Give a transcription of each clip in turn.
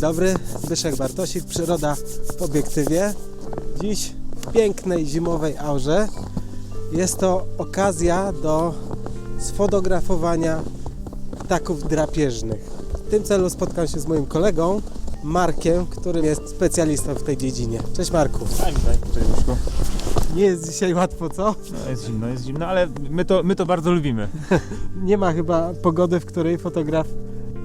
dobry, Zbyszek Bartosik, Przyroda w obiektywie. Dziś w pięknej zimowej aurze. Jest to okazja do sfotografowania ptaków drapieżnych. W tym celu spotkam się z moim kolegą Markiem, który jest specjalistą w tej dziedzinie. Cześć Marku. Daj mi, daj. Duszku. Nie jest dzisiaj łatwo, co? No jest zimno, jest zimno, ale my to, my to bardzo lubimy. Nie ma chyba pogody, w której fotograf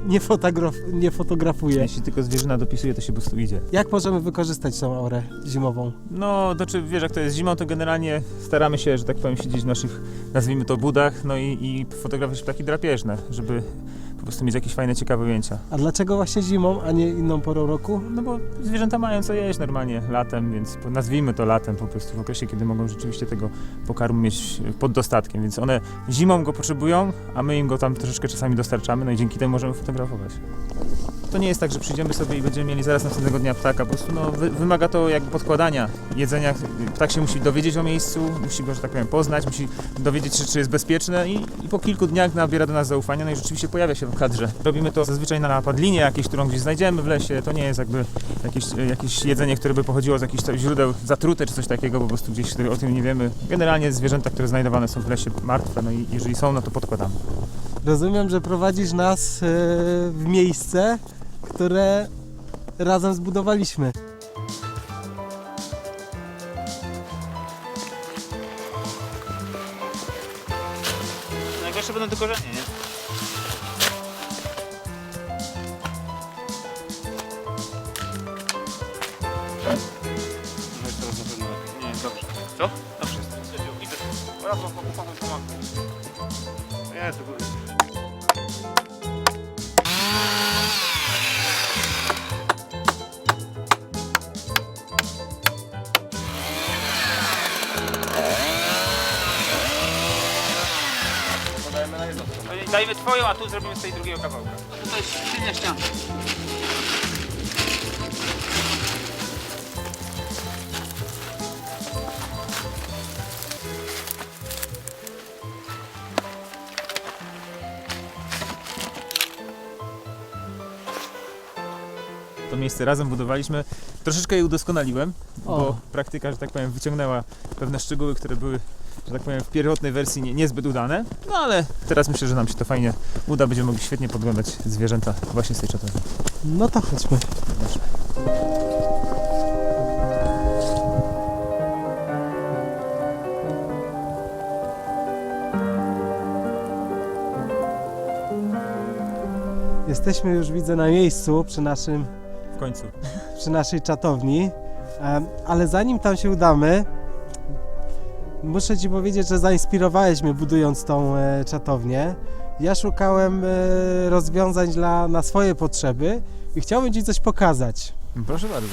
nie, fotograf, nie fotografuje. Jeśli tylko zwierzyna dopisuje, to się po prostu idzie. Jak możemy wykorzystać tą aurę zimową? No, znaczy wiesz, jak to jest zimą, to generalnie staramy się, że tak powiem, siedzieć w naszych, nazwijmy to, budach, no i, i fotografować ptaki drapieżne, żeby prostu mieć jakieś fajne, ciekawe ujęcia. A dlaczego właśnie zimą, a nie inną porą roku? No bo zwierzęta mają co jeść normalnie latem, więc po- nazwijmy to latem po prostu, w okresie, kiedy mogą rzeczywiście tego pokarmu mieć pod dostatkiem, więc one zimą go potrzebują, a my im go tam troszeczkę czasami dostarczamy, no i dzięki temu możemy fotografować. To nie jest tak, że przyjdziemy sobie i będziemy mieli zaraz następnego dnia ptaka, po prostu no, wy, wymaga to jakby podkładania jedzenia. Ptak się musi dowiedzieć o miejscu, musi go, że tak powiem, poznać, musi dowiedzieć się, czy jest bezpieczne i, i po kilku dniach nabiera do nas zaufania, no i rzeczywiście pojawia się w kadrze. Robimy to zazwyczaj na padlinie jakieś, którą gdzieś znajdziemy w lesie, to nie jest jakby jakieś, jakieś jedzenie, które by pochodziło z jakichś źródeł zatrute czy coś takiego, po prostu gdzieś o tym nie wiemy. Generalnie zwierzęta, które znajdowane są w lesie martwe, no i jeżeli są, no to podkładamy. Rozumiem, że prowadzisz nas e, w miejsce, które razem zbudowaliśmy. Najgorsze będą te korzenie, nie? No jest teraz na pewno lepiej. Nie, dobrze. Co? Dobrze jest. Idę. Raz wam pomogę, pomogę. Nie, to było... Dajmy twoją, a tu zrobimy z tej drugiego kawałka. Tutaj skrzynia ściana. To miejsce razem budowaliśmy. Troszeczkę je udoskonaliłem, O. bo praktyka, że tak powiem, wyciągnęła pewne szczegóły, które były, że tak powiem, w pierwotnej wersji nie, niezbyt udane. No ale teraz myślę, że nam się to fajnie uda. Będziemy mogli świetnie podglądać zwierzęta właśnie z tej czatowy. No to chodźmy. Jesteśmy już, widzę, na miejscu przy, naszym, W końcu. przy naszej czatowni, ale zanim tam się udamy, muszę Ci powiedzieć, że zainspirowałeś mnie budując tą e, czatownię. Ja szukałem e, rozwiązań dla, na swoje potrzeby i chciałbym Ci coś pokazać. Proszę bardzo.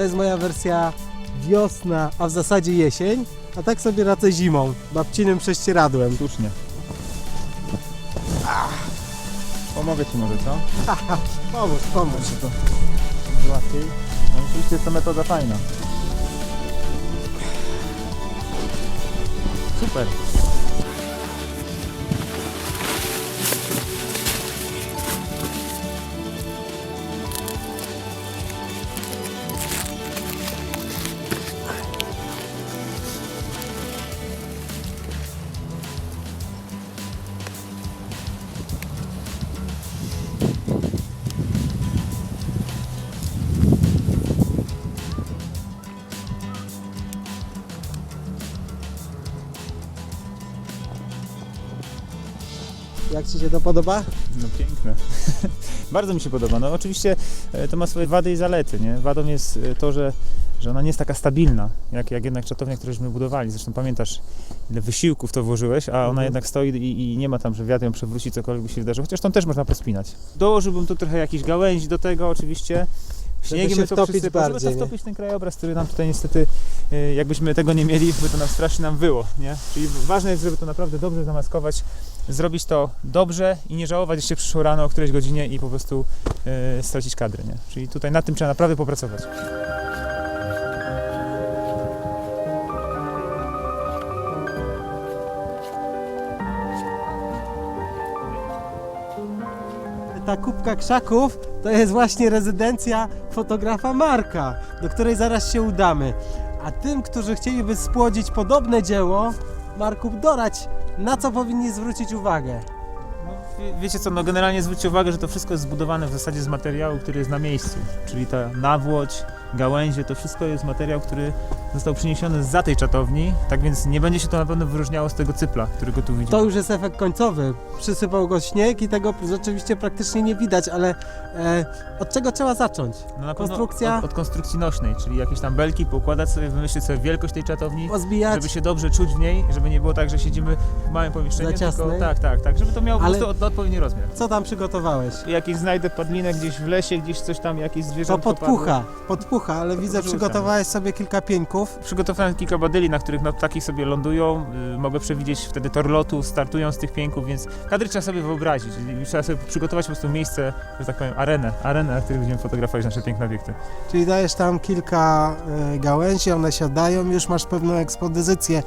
To jest moja wersja wiosna, a w zasadzie jesień, a tak sobie radzę zimą, babcinym prześcieradłem. Słusznie. Pomogę Ci może, co? Pomóż, pomóż. to łatwiej. No oczywiście jest to metoda fajna. Super. Ci się to podoba? No piękne. Bardzo mi się podoba. No oczywiście e, to ma swoje wady i zalety, nie? Wadą jest e, to, że, że ona nie jest taka stabilna, jak, jak jednak czatownia, którąśmy budowali. Zresztą pamiętasz, ile wysiłku w to włożyłeś, a ona Mhm. jednak stoi i, i nie ma tam, że wiatr ją przewróci, cokolwiek by się wydarzyło. Chociaż tam też można pospinać. Dołożyłbym tu trochę jakichś gałęzi do tego oczywiście, śniegiem, się wtopić wszyscy, bardziej, żeby to wtopić ten krajobraz, który nam tutaj niestety, e, jakbyśmy tego nie mieli, by to nam strasznie nam wyło, nie? Czyli ważne jest, żeby to naprawdę dobrze zamaskować, zrobić to dobrze i nie żałować jeszcze przyszło rano o którejś godzinie i po prostu e, stracić kadrę, nie? Czyli tutaj nad tym trzeba naprawdę popracować. Ta kubka krzaków to jest właśnie rezydencja fotografa Marka, do której zaraz się udamy. A tym, którzy chcieliby spłodzić podobne dzieło, Marku, dorać, na co powinni zwrócić uwagę. No, wie- wiecie co, no generalnie zwróćcie uwagę, że to wszystko jest zbudowane w zasadzie z materiału, który jest na miejscu. Czyli ta nawłoć, gałęzie, to wszystko jest materiał, który został przyniesiony za tej czatowni, tak więc nie będzie się to na pewno wyróżniało z tego cypla, którego tu widzimy. To już jest efekt końcowy. Przysypał go śnieg i tego rzeczywiście praktycznie nie widać, ale e, od czego trzeba zacząć? No konstrukcja- Od, od konstrukcji nośnej, czyli jakieś tam belki poukładać sobie, wymyślić sobie wielkość tej czatowni, Pozbijać? żeby się dobrze czuć w niej, żeby nie było tak, że siedzimy w małym pomieszczeniu, tylko tak, tak, tak, żeby to miało Ale- po prostu od, odpowiedni rozmiar. Co tam przygotowałeś? Jakieś znajdę padlinę gdzieś w lesie, gdzieś coś tam, jakieś To zwierzętko podpucha, ale widzę, Wrzucam. przygotowałeś sobie kilka pieńków. Przygotowałem kilka badyli, na których no, ptaki sobie lądują. Y, mogę przewidzieć wtedy tor lotu, startują z tych pięków, więc kadry trzeba sobie wyobrazić. I Trzeba sobie przygotować po prostu miejsce, że tak powiem, arenę, arenę, na której będziemy fotografować nasze piękne obiekty. Czyli dajesz tam kilka e, gałęzi, one siadają, już masz pewną ekspozycję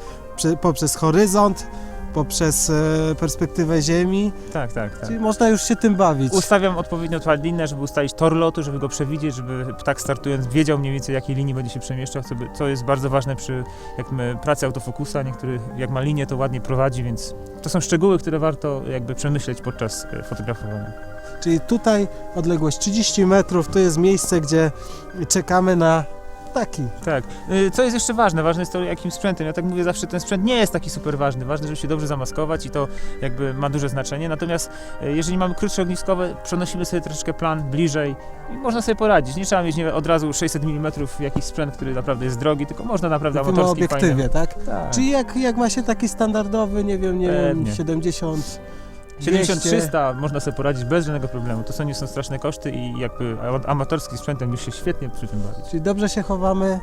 poprzez horyzont, poprzez e, perspektywę ziemi, Tak, tak, tak. czyli można już się tym bawić. Ustawiam odpowiednio padlinę, żeby ustalić tor lotu, żeby go przewidzieć, żeby ptak startując wiedział mniej więcej jakiej linii będzie się przemieszczał, co jest bardzo ważne przy jak my, pracy autofokusa. Niektóry jak ma linię to ładnie prowadzi, więc to są szczegóły, które warto jakby przemyśleć podczas e, fotografowania. Czyli tutaj odległość 30 metrów, to jest miejsce, gdzie czekamy na ptaki. Tak. Y, Co jest jeszcze ważne? Ważne jest to, jakim sprzętem. Ja tak mówię zawsze, ten sprzęt nie jest taki super ważny. Ważne, żeby się dobrze zamaskować i to jakby ma duże znaczenie. Natomiast y, jeżeli mamy krótsze ogniskowe, przenosimy sobie troszeczkę plan bliżej i można sobie poradzić. Nie trzeba mieć nie, od razu 600 mm jakiś sprzęt, który naprawdę jest drogi, tylko można naprawdę o amatorski, obiektywie, tak? Tak. Czyli jak, jak ma się taki standardowy, nie wiem, nie wiem, Pewnie. 70, 70 200. 300 można sobie poradzić bez żadnego problemu. To są nie są straszne koszty i jakby amatorskim sprzętem już się świetnie przy tym bawić. Czyli dobrze się chowamy,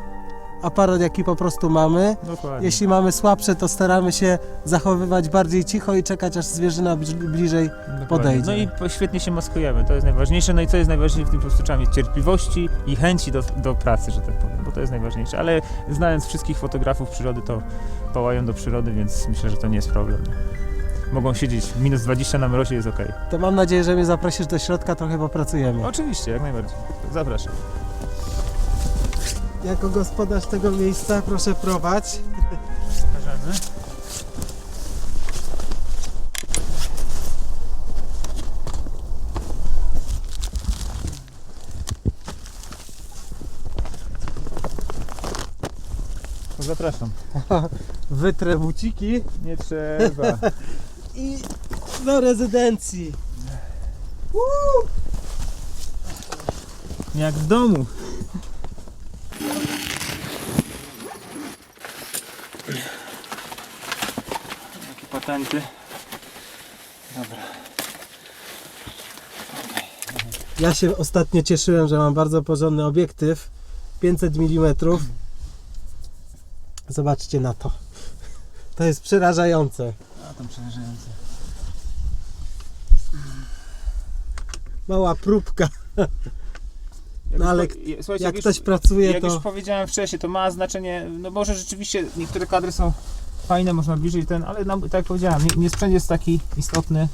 aparat jaki po prostu mamy. Dokładnie. Jeśli mamy słabsze, to staramy się zachowywać bardziej cicho i czekać, aż zwierzyna bli- bliżej. Dokładnie. podejdzie. No i świetnie się maskujemy, to jest najważniejsze. No i co jest najważniejsze w tym prostu mieć cierpliwości i chęci do, do pracy, że tak powiem, bo to jest najważniejsze. Ale znając wszystkich fotografów przyrody, to pałają do przyrody, więc myślę, że to nie jest problem. Mogą siedzieć minus 20 na mrozie, jest ok. To mam nadzieję, że mnie zaprosisz do środka, trochę popracujemy. Oczywiście, jak najbardziej. Zapraszam. Jako gospodarz tego miejsca proszę prowadź. Pokażemy. Zapraszam. Wytrę buciki Nie trzeba. i do rezydencji. Uuu! Jak w domu. Takie patenty. Dobra. Ja się ostatnio cieszyłem, że mam bardzo porządny obiektyw 500 mm. Zobaczcie na to. To jest przerażające. Tam przerażające. Mała próbka. No ale Słuchajcie, Jak już- ktoś pracuje, Jak już to powiedziałem wcześniej, to ma znaczenie, no może rzeczywiście niektóre kadry są fajne, można bliżej ten, ale tak jak powiedziałem, nie, nie sprzęt jest taki istotny,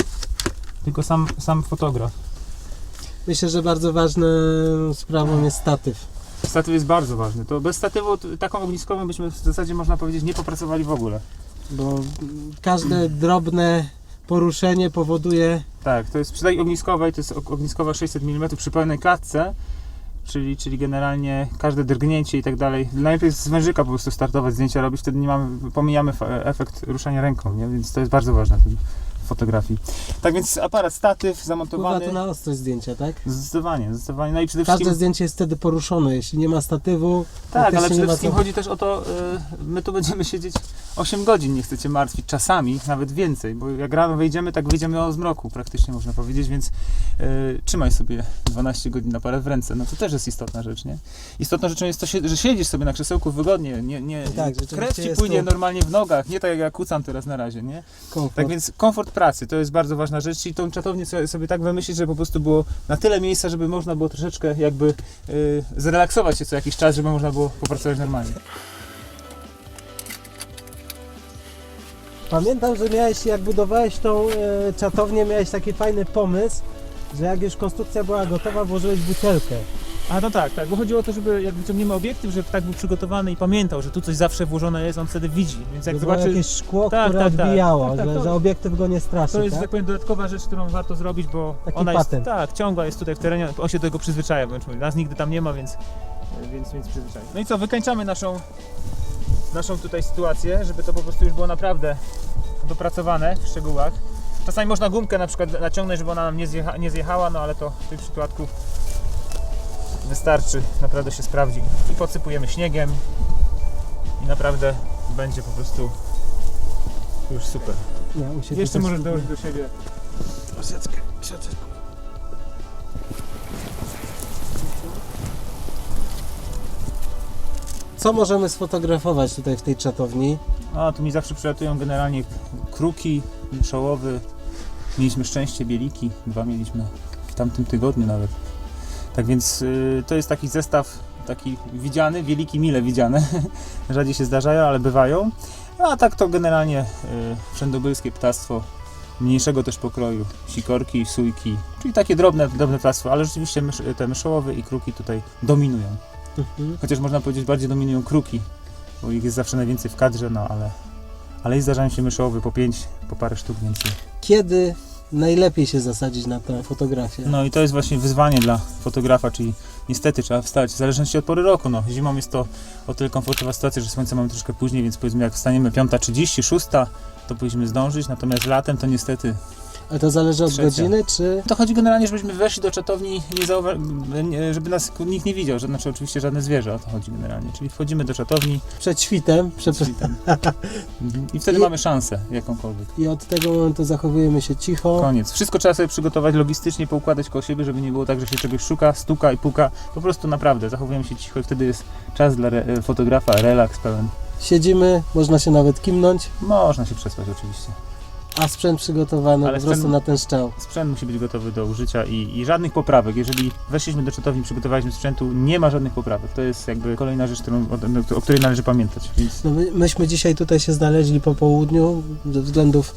tylko sam, sam fotograf. myślę, że bardzo ważną sprawą jest statyw. Statyw jest bardzo ważny. To bez statywu taką ogniskową byśmy w zasadzie można powiedzieć nie popracowali w ogóle. Bo każde drobne poruszenie powoduje Tak, to jest przy tej ogniskowej, to jest og- ogniskowa 600 mm przy pełnej klatce, czyli, czyli generalnie każde drgnięcie i tak dalej. Najlepiej z wężyka po prostu startować zdjęcia robić, wtedy nie mamy, pomijamy efekt ruszania ręką, nie? więc to jest bardzo ważne fotografii. Tak więc aparat, statyw wpływa zamontowany. to na ostrość zdjęcia, tak? Zdecydowanie, zdecydowanie. No i przede Każde wszystkim. zdjęcie jest wtedy poruszone. Jeśli nie ma statywu, Tak, ale przede wszystkim co- chodzi też o to, y, my tu będziemy siedzieć 8 godzin nie chcecie martwić, czasami nawet więcej, bo jak rano wejdziemy, tak wyjdziemy o zmroku praktycznie można powiedzieć, więc e, trzymaj sobie 12 godzin na parę w ręce, no to też jest istotna rzecz, nie? Istotną rzeczą jest to, że siedzisz sobie na krzesełku wygodnie, nie, nie, Tak, krew ci płynie to- normalnie w nogach, nie tak jak ja kucam teraz na razie, nie? Komfort. Tak więc komfort pracy to jest bardzo ważna rzecz i tą czatownię sobie, tak wymyślić, żeby po prostu było na tyle miejsca, żeby można było troszeczkę jakby y, zrelaksować się co jakiś czas, żeby można było popracować normalnie. Pamiętam, że miałeś, jak budowałeś tą e, czatownię, miałeś taki fajny pomysł, że jak już konstrukcja była gotowa, włożyłeś butelkę. A no tak, tak, bo chodziło o to, żeby jak wyciągniemy obiektyw, żeby tak był przygotowany i pamiętał, że tu coś zawsze włożone jest, on wtedy widzi, więc jak było zobaczy... jakieś szkło, Tak, które tak, tak. odbijało, Tak, tak, że, to- że obiektyw go nie straszy, To jest, że tak? tak powiem, dodatkowa rzecz, którą warto zrobić, bo Taki ona patent. jest, tak, ciągła jest tutaj w terenie, on się do tego przyzwyczaja, wręcz. Nas nigdy tam nie ma, więc, więc, więc przyzwyczaja. No i co, wykańczamy naszą, naszą tutaj sytuację, żeby to po prostu już było naprawdę dopracowane w szczegółach. Czasami można gumkę na przykład naciągnąć, żeby ona nam nie, zjecha, nie zjechała, no ale to w tym przypadku wystarczy, naprawdę się sprawdzi. I podsypujemy śniegiem i naprawdę będzie po prostu już super. Siebie Jeszcze możesz dołożyć do siebie Troszeczkę. Co możemy sfotografować tutaj w tej czatowni? A, tu mi zawsze przylatują generalnie kruki, szołowy. Mieliśmy szczęście, bieliki. Dwa mieliśmy w tamtym tygodniu nawet. Tak więc y, to jest taki zestaw taki widziany, wieliki mile widziane. Rzadziej się zdarzają, ale bywają. A tak to generalnie y, wszędobylskie ptactwo mniejszego też pokroju. Sikorki, sójki, czyli takie drobne, drobne ptactwo, ale rzeczywiście mysz, te myszołowe i kruki tutaj dominują. Mhm. Chociaż można powiedzieć, bardziej dominują kruki, bo ich jest zawsze najwięcej w kadrze, no ale, ale i zdarzają się myszołowy po pięć, po parę sztuk więcej. Kiedy najlepiej się zasadzić na tę fotografię? No i to jest właśnie wyzwanie dla fotografa, czyli niestety trzeba wstać, w zależności od pory roku, no zimą jest to o tyle komfortowa sytuacja, że słońce mamy troszkę później, więc powiedzmy jak wstaniemy 5.30, 6, to powinniśmy zdążyć, natomiast latem to niestety Ale to zależy od Trzecia. godziny, czy... To chodzi generalnie, żebyśmy weszli do czatowni, nie zauwa- żeby nas nikt nie widział, że, znaczy oczywiście żadne zwierzę, o to chodzi generalnie. Czyli wchodzimy do czatowni Przed świtem, przed... Mhm. i wtedy I- mamy szansę jakąkolwiek. i od tego momentu zachowujemy się cicho. Koniec. Wszystko trzeba sobie przygotować logistycznie, poukładać koło siebie, żeby nie było tak, że się czegoś szuka, stuka i puka. Po prostu naprawdę zachowujemy się cicho i wtedy jest czas dla re- fotografa, relaks pełen. Siedzimy, można się nawet kimnąć, Można się przespać oczywiście. A sprzęt przygotowany Ale po prostu sprzęt- na ten szczał. Sprzęt musi być gotowy do użycia i, i żadnych poprawek. Jeżeli weszliśmy do czatowni, przygotowaliśmy sprzętu, nie ma żadnych poprawek. To jest jakby kolejna rzecz, którą, o, o której należy pamiętać. Więc No my, myśmy dzisiaj tutaj się znaleźli po południu ze względów,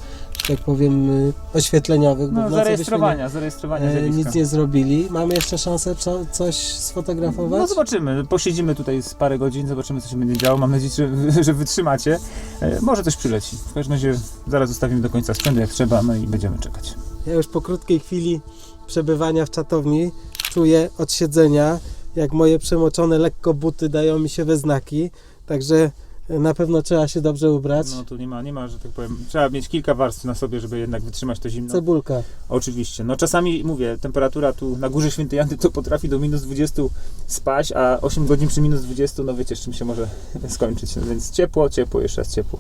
tak powiem, y, oświetleniowych, no, zarejestrowania, zarejestrowania e, zjawiska. nic nie zrobili. Mamy jeszcze szansę co, coś sfotografować? No zobaczymy, posiedzimy tutaj z parę godzin, zobaczymy co się będzie działo, mam nadzieję, że, że wytrzymacie. E, może coś przyleci. W każdym razie zaraz zostawimy do końca sprzętu jak trzeba, no i będziemy czekać. Ja już po krótkiej chwili przebywania w czatowni czuję od siedzenia, jak moje przemoczone lekko buty dają mi się we znaki, także na pewno trzeba się dobrze ubrać. No tu nie ma, nie ma, że tak powiem, trzeba mieć kilka warstw na sobie, żeby jednak wytrzymać to zimno. Cebulka. Oczywiście. No czasami mówię, temperatura tu na górze Świętej Janty to potrafi do minus 20 spać, a 8 godzin przy minus 20, no wiecie z czym się może skończyć. No więc ciepło, ciepło, jeszcze raz ciepło.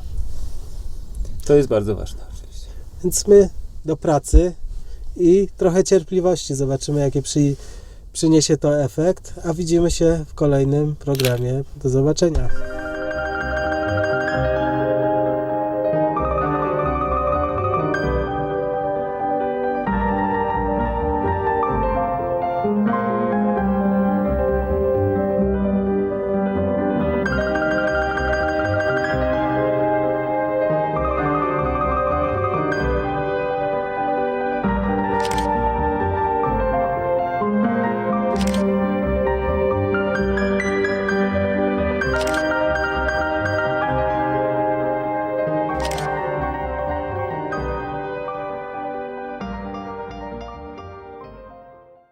To jest bardzo ważne oczywiście. Więc my do pracy i trochę cierpliwości. Zobaczymy, jaki przy, przyniesie to efekt. A widzimy się w kolejnym programie. Do zobaczenia.